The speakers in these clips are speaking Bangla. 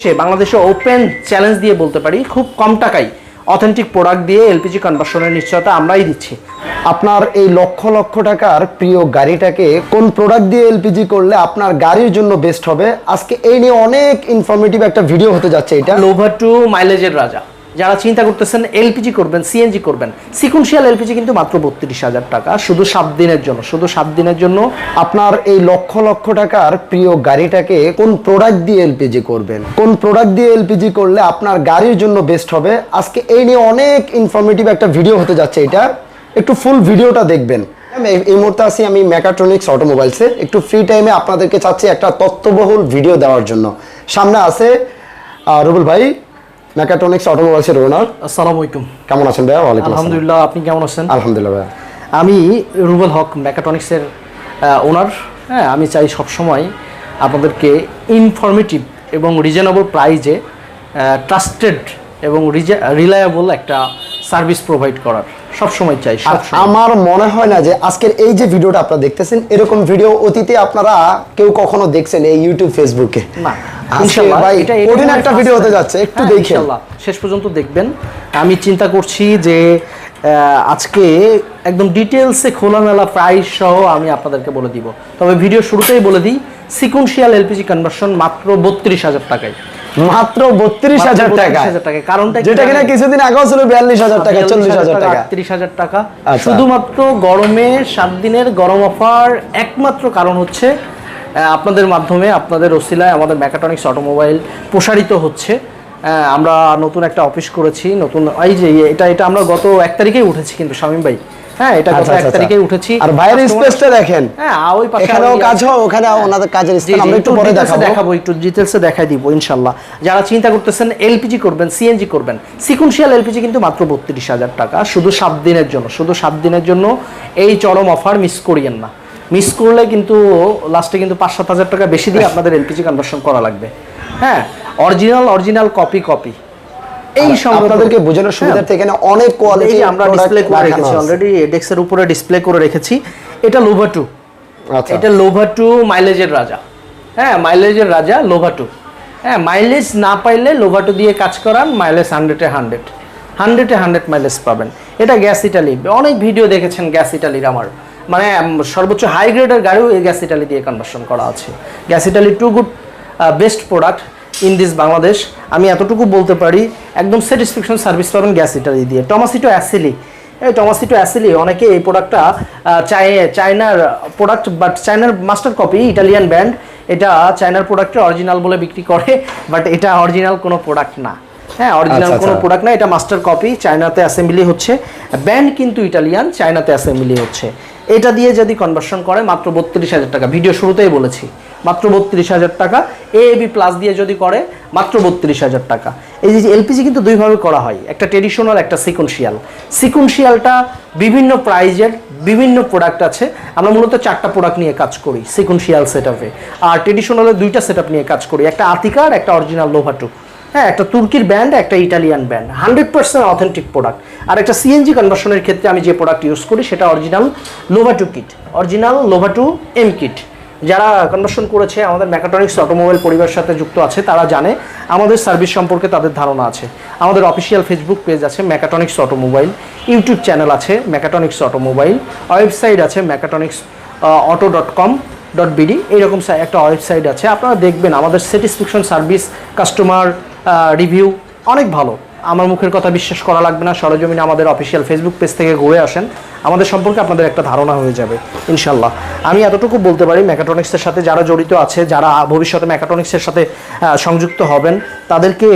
সে বাংলাদেশে ওপেন চ্যালেঞ্জ দিয়ে বলতে পারি খুব কম টাকায় অথেন্টিক প্রোডাক্ট দিয়ে এলপিজি কনভার্সনের নিশ্চয়তা আমরাই দিচ্ছি। আপনার এই লক্ষ লক্ষ টাকার প্রিয় গাড়িটাকে কোন প্রোডাক্ট দিয়ে এলপিজি করলে আপনার গাড়ির জন্য বেস্ট হবে? আজকে এই নিয়ে অনেক ইনফরমেটিভ একটা ভিডিও হতে যাচ্ছে এটা। লোভার টু মাইলেজের রাজা। যারা চিন্তা করতেছেন, এলপিজি করবেন, সিএনজি করবেন সিকুনশিয়াল এলপিজি কিন্তু মাত্র বত্রিশ হাজার টাকা। শুধু সাত দিনের জন্য, শুধু সাত দিনের জন্য আপনার এই লক্ষ লক্ষ টাকার প্রিয় গাড়িটাকে কোন প্রোডাক্ট দিয়ে এলপিজি করবেন? কোন প্রোডাক্ট দিয়ে এলপিজি করলে আপনার গাড়ির জন্য বেস্ট হবে? আজকে এই নিয়ে অনেক ইনফরমেটিভ একটা ভিডিও হতে যাচ্ছে এটা। একটু ফুল ভিডিওটা দেখবেন। এই- মুহূর্তে আছি আমি মেকাট্রনিক্স অটোমোবাইলসে একটু ফ্রি টাইমে আপনাদেরকে চাচ্ছি একটা তথ্যবহুল ভিডিও দেওয়ার জন্য। সামনে আছে রুবুল ভাই মেকাট্রনিক্স অটোমোবাইলসের ওনার আসসালামু আলাইকুম। কেমন আছেন ভাইয়া? ওয়ালাইকুম আলহামদুলিল্লাহ আপনি কেমন আছেন? আলহামদুলিল্লাহ ভাইয়া। আমি রুবেল হক মেকাট্রনিক্সের ওনার হ্যাঁ আমি চাই সবসময় আপনাদেরকে ইনফরমেটিভ এবং রিজনেবল প্রাইজে ট্রাস্টেড এবং রিলায়েবল একটা সার্ভিস প্রোভাইড করার। সবসময় চাই আর আমার মনে হয় না যে আজকের এই যে ভিডিওটা আপনারা দেখতেছেন এরকম ভিডিও অতীতে আপনারা কেউ কখনো দেখছেন এই ইউটিউব ফেসবুকে না। ভাই এটা- এটা কঠিন আমার একটা first ভিডিও হতে যাচ্ছে একটু হ্যাঁ, শেষ পর্যন্ত দেখবেন। আমি চিন্তা করছি যে আজকে একদম ডিটেলসে খোলামেলা প্রাইস সহ আমি আপনাদেরকে বলে দিব। তবে ভিডিও শুরুতেই বলে দিই এলপিজি কনভার্সন মাত্র বত্রিশ হাজার টাকায়। মাত্র বত্রিশ হাজার টাকা কারণটা যেটা কিনা কিছুদিন আগেও ছিল বিয়াল্লিশ হাজার টাকা চল্লিশ হাজার টাকা আটত্রিশ হাজার টাকা। আচ্ছা। শুধুমাত্র গরমে সাত দিনের গরম অফার একমাত্র কারণ হচ্ছে আপনাদের মাধ্যমে আপনাদের ওসিলায় আমাদের মেকাট্রনিক্স অটোমোবাইল প্রসারিত হচ্ছে। আমরা নতুন একটা অফিস করেছি নতুন এই যে এটা এটা আমরা গত এক তারিখেই উঠেছি কিন্তু শামীম ভাই। হ্যাঁ এটা গত আচ্ছা, এক আচ্ছা, আচ্ছা। উঠেছি। আর বাইরের স্পেসটা দেখেন। হ্যাঁ ওই পাশে এখানেও কাজ ইয়ে হয় ওখানে ওনাদের কাজের স্থান আমরা একটু পরে দেখাবো। দেখাবো একটু ডিটেলসে দেখাই দিব ইনশাল্লাহ। যারা চিন্তা করতেছেন এলপিজি করবেন সিএনজি করবেন সিকুনশিয়াল এলপিজি কিন্তু মাত্র বত্রিশ হাজার টাকা। শুধু সাত দিনের জন্য শুধু সাত দিনের জন্য এই চরম অফার মিস করিয়েন না। মিস করলে কিন্তু লাস্টে কিন্তু পাঁচ সাত হাজার টাকা বেশি দিয়ে আপনাদের এলপিজি কনভার্সন করা লাগবে। হ্যাঁ অরিজিনাল অরিজিনাল কপি কপি এই আপনাদেরকে বোঝানোর সুবিধার্থে এখানে অনেক কোয়ালিটি আমরা ডিসপ্লে করে রেখেছি অলরেডি ডেস্কের উপরে ডিসপ্লে করে রেখেছি। এটা লোভা টু আচ্ছা। এটা লোভা টু মাইলেজের রাজা। হ্যাঁ মাইলেজের রাজা লোভা টু হ্যাঁ মাইলেজ না পাইলে লোভা টু দিয়ে কাজ করান মাইলেজ হান্ড্রেডে হান্ড্রেড হান্ড্রেডে হান্ড্রেড মাইলেজ পাবেন। এটা গ্যাস ইটালি অনেক ভিডিও দেখেছেন গ্যাস ইটালির আমার। মানে সর্বোচ্চ হাই গ্রেডের গাড়িও এই গ্যাস ইটালি দিয়ে কনভার্সন করা আছে। Gas Italy to good best product in this Bangladesh আমি এতটুকু বলতে পারি একদম স্যাটিসফ্যাকশন সার্ভিস পাবেন গ্যাস ইটালি দিয়ে। টমাসিটো অ্যাসিলি এই টমাসিটো অ্যাসিলি অনেকে এই প্রোডাক্টটা চাই চায়নার প্রোডাক্ট বাট চায়নার মাস্টার কপি ইটালিয়ান ব্র্যান্ড এটা চায়নার প্রোডাক্টের অরিজিনাল বলে বিক্রি করে বাট এটা অরিজিনাল কোনো প্রোডাক্ট না। হ্যাঁ অরিজিনাল আচ্ছা, কোনো আচ্ছা। প্রোডাক্ট না এটা মাস্টার কপি চায়নাতে অ্যাসেম্বলি হচ্ছে। ব্যান্ড কিন্তু ইটালিয়ান চায়নাতে অ্যাসেম্বলি হচ্ছে। এটা দিয়ে যদি কনভার্সন করে, মাত্র বত্রিশ হাজার টাকা। ভিডিও শুরুতেই বলেছি, মাত্র বত্রিশ হাজার টাকা। এ বি প্লাস দিয়ে যদি করে, মাত্র বত্রিশ হাজার টাকা। এই যে এলপিজি কিন্তু দুইভাবে করা হয়, একটা ট্রেডিশনাল একটা সিকুনশিয়াল সিকুনশিয়ালটা বিভিন্ন প্রাইজের বিভিন্ন প্রোডাক্ট আছে। আমরা মূলত চারটা প্রোডাক্ট নিয়ে কাজ করি সিকুনশিয়াল সেট আর ট্রেডিশনালের দুইটা সেট নিয়ে কাজ করি, একটা আতিকার, একটা অরিজিনাল লোভাটু হ্যাঁ একটা তুর্কির ব্যান্ড একটা Italian brand hundred percent authentic product আর একটা সিএনজি কনভার্সনের ক্ষেত্রে আমি যে প্রোডাক্ট ইউজ করি, সেটা original Lovato kit original Lovato M kit যারা কনভার্সন করেছে, আমাদের মেকাট্রনিক্স অটোমোবাইল পরিবারের সাথে যুক্ত আছে, তারা জানে, আমাদের সার্ভিস সম্পর্কে তাদের ধারণা আছে। আমাদের অফিসিয়াল ফেসবুক পেজ আছে মেকাট্রনিক্স অটোমোবাইল ইউটিউব চ্যানেল আছে মেকাট্রনিক্স অটোমোবাইল ওয়েবসাইট আছে Mechatronics auto dot com dot BD এইরকম একটা ওয়েবসাইট আছে। আপনারা দেখবেন, আমাদের স্যাটিসফ্যাকশন সার্ভিস কাস্টমার রিভিউ অনেক ভালো। আমার মুখের কথা বিশ্বাস করা লাগবে না, সরজমিনে আমাদের অফিসিয়াল ফেসবুক পেজ থেকে ঘুরে আসেন। আমাদের সম্পর্কে আপনাদের একটা ধারণা হয়ে যাবে ইনশাল্লাহ আমি এতটুকু বলতে পারি মেকাট্রনিক্সের সাথে যারা জড়িত আছে, যারা ভবিষ্যতে মেকাট্রনিক্সের সাথে সংযুক্ত হবেন, তাদেরকে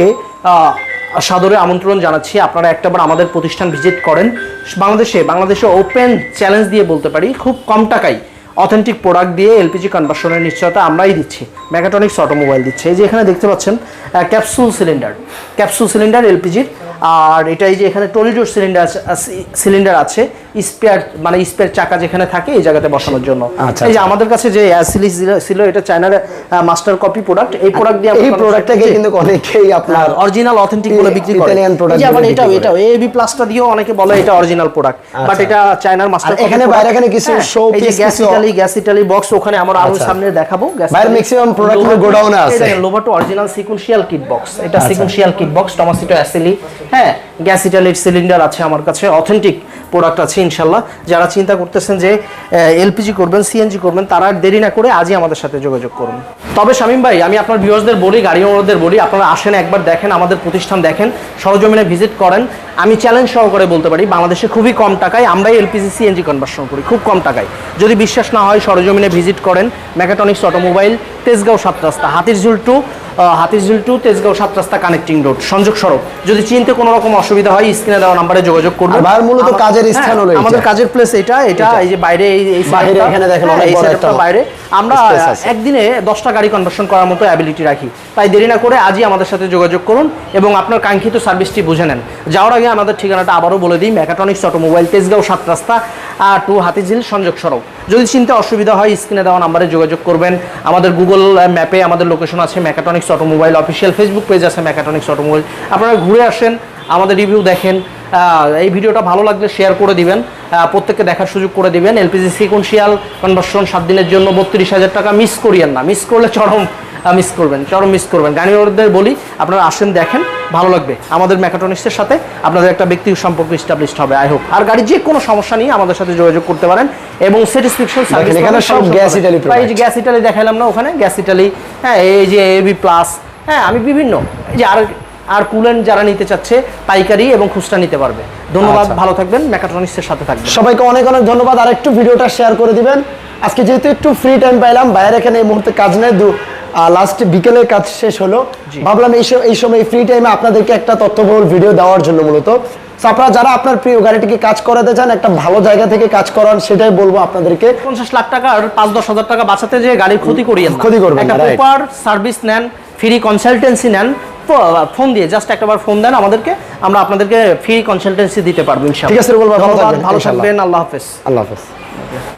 সাদরে আমন্ত্রণ জানাচ্ছি। আপনারা একটাবার আমাদের প্রতিষ্ঠান ভিজিট করেন। বাংলাদেশে বাংলাদেশে ওপেন চ্যালেঞ্জ দিয়ে বলতে পারি, খুব কম টাকায় অথেন্টিক প্রোডাক্ট দিয়ে এলপিজি কনভার্সনের নিশ্চয়তা আমরাই দিচ্ছি। মেগাটনিক্স অটোমোবাইল দিচ্ছে। এই যে এখানে দেখতে পাচ্ছেন ক্যাপসুল সিলিন্ডার ক্যাপসুল সিলিন্ডার এলপিজির আর এটাই যে এখানে টলিডোর সিলিন্ডার সিলিন্ডার আছে স্পেয়ার মানে স্পেয়ার চাকা যেখানে থাকে এই জায়গাতে বসানোর জন্য। আচ্ছা, এই যে আচ্ছা। আমাদের কাছে যে সিরিজ ছিল এটা চায়নার মাস্টার কপি প্রোডাক্ট এই প্রোডাক্ট দিয়ে এই প্রোডাক্টটাকে কিন্তু অনেকেই আপনার অরিজিনাল অথেন্টিক বলে বিক্রি করে। Italian product যেমন এটাও বিক্রি এবি প্লাসটা দিয়েও অনেকে বলে এটা অরিজিনাল প্রোডাক্ট বাট এটা চায়নার মাস্টার এখানে বাইরে এখানে কিছু এই যে gas Italy gas Italy box ওখানে আমরা আরও আচ্ছা। সামনে দেখাবো। গ্যাস বাইরের maximum product গুলো এ আছে। Lovato original sequential kit box এটা আচ্ছা। Sequential kit box Tomasetto Achille হ্যাঁ গ্যাস ইটালির সিলিন্ডার আছে আমার কাছে অথেন্টিক প্রোডাক্ট আছে, ইনশাল্লাহ। যারা চিন্তা করতেছেন যে এলপিজি করবেন, সিএনজি করবেন, তারা দেরি না করে আজই আমাদের সাথে যোগাযোগ করুন। তবে শামীম ভাই, আমি আপনার ভিউয়ার্সদের বলি গাড়ি ওনারদের বলি, আপনারা আসেন একবার দেখেন, আমাদের প্রতিষ্ঠান দেখেন, সরজমিনে ভিজিট করেন। আমি চ্যালেঞ্জ সহকারে বলতে পারি, বাংলাদেশে খুবই কম টাকায় আমরাই এলপিজি, সিএনজি কনভার্সন করি, খুব কম টাকায়। যদি বিশ্বাস না হয়, সরজমিনে ভিজিট করেন mechatronics automobile Tejgaon Satrasta, Hatirjheel to Hatirjheel to Tejgaon Satrasta connecting road সংযোগ সড়ক। যদি চিনতে কোনো রকম অসুবিধা হয় স্ক্রিনে দেওয়া নাম্বারে যোগাযোগ করবেন। আর মূলত কাজের হ্যাঁ, স্থান হলো আমাদের কাজের প্লেস এটা এটা এই যে বাইরে এই এই বাইরে এখানে দেখেন হ্যাঁ, অনেক বড় একটা বাইরে। আমরা একদিনে দশটা গাড়ি কনভার্সন করার মতো অ্যাবিলিটি রাখি। তাই দেরি না করে আজই আমাদের সাথে যোগাযোগ করুন এবং আপনার কাঙ্ক্ষিত সার্ভিসটি বুঝে নেন। যাওয়ার আগে আমাদের ঠিকানাটা আবারও বলে দিই মেকাটনিক্স অটোমোবাইল তেজগাঁও সাত রাস্তা। টু হাতিঝিল সংযোগ সড়ক। যদি চিনতে অসুবিধা হয়, স্ক্রিনে দেওয়া নাম্বারে যোগাযোগ করবেন। আমাদের গুগল ম্যাপে আমাদের লোকেশন আছে Mechatronics Automobile official Facebook page আছে মেকাটনিক্স অটোমোবাইল আপনারা ঘুরে আসেন, আমাদের রিভিউ দেখেন। এই ভিডিওটা ভালো লাগলে শেয়ার করে দিবেন। প্রত্যেককে দেখার সুযোগ করে দিবেন। এলপিজি সিকুয়েন্সিয়াল কনভার্সন সাত দিনের জন্য বত্রিশ হাজার টাকা মিস করিয়েন না। মিস করলে চরম মিস করবেন চরম মিস করবেন। গাড়ি ওদের বলি আপনারা আসেন দেখেন ভালো লাগবে। আমাদের মেকাট্রনিক্সের সাথে আপনাদের একটা ব্যক্তিগত সম্পর্ক স্টাবলিশড হবে আই হোপ আর গাড়ির যে কোনো সমস্যা নিয়ে আমাদের সাথে যোগাযোগ করতে পারেন এবং স্যাটিসফ্যাকশন সার্ভিস এখানে সব gas Italy এই যে গ্যাস ইটালি দেখাইলাম না ওখানে গ্যাস ইটালি হ্যাঁ এই যে এবি প্লাস হ্যাঁ আমি বিভিন্ন এই যে আর আর কুলেন যারা নিতে চাচ্ছে পাইকারি এবং খুচরা নিতে পারবে। ধন্যবাদ আচ্ছা। ভালো থাকবেন মেকাট্রনিক্সের সাথে থাকবেন। সবাইকে অনেক অনেক ধন্যবাদ আর একটু ভিডিওটা শেয়ার করে দিবেন। আজকে যেহেতু একটু ফ্রি টাইম পাইলাম বাইরে এখানে এই মুহূর্তে কাজ নেই লাস্ট বিকেলে কাজ শেষ হলো। ভাবলাম এই এই সময় ফ্রি টাইমে আপনাদেরকে একটা তথ্যবহুল ভিডিও দেওয়ার জন্য মূলত। আপনারা যারা আপনার প্রিয় গাড়িটিকে কাজ করাতে চান একটা ভালো জায়গা থেকে কাজ করান সেটাই বলব আপনাদেরকে। পঞ্চাশ লাখ টাকা আর পাঁচ দশ হাজার টাকা বাঁচাতে যে গাড়ির ক্ষতি করিয়েন না। ক্ষতি করবেন একটা প্রপার সার্ভিস নেন ফ্রি কনসালটেন্সি নেন ফোন দিয়ে জাস্ট একবার ফোন দেন আমাদেরকে আমরা আপনাদেরকে ফ্রি কনসালটেন্সি দিতে পারব ইনশাআল্লাহ। ঠিক আছে, ভালো থাকবেন, ভালো থাকবেন আল্লাহ হাফেজ। আল্লাহ হাফেজ।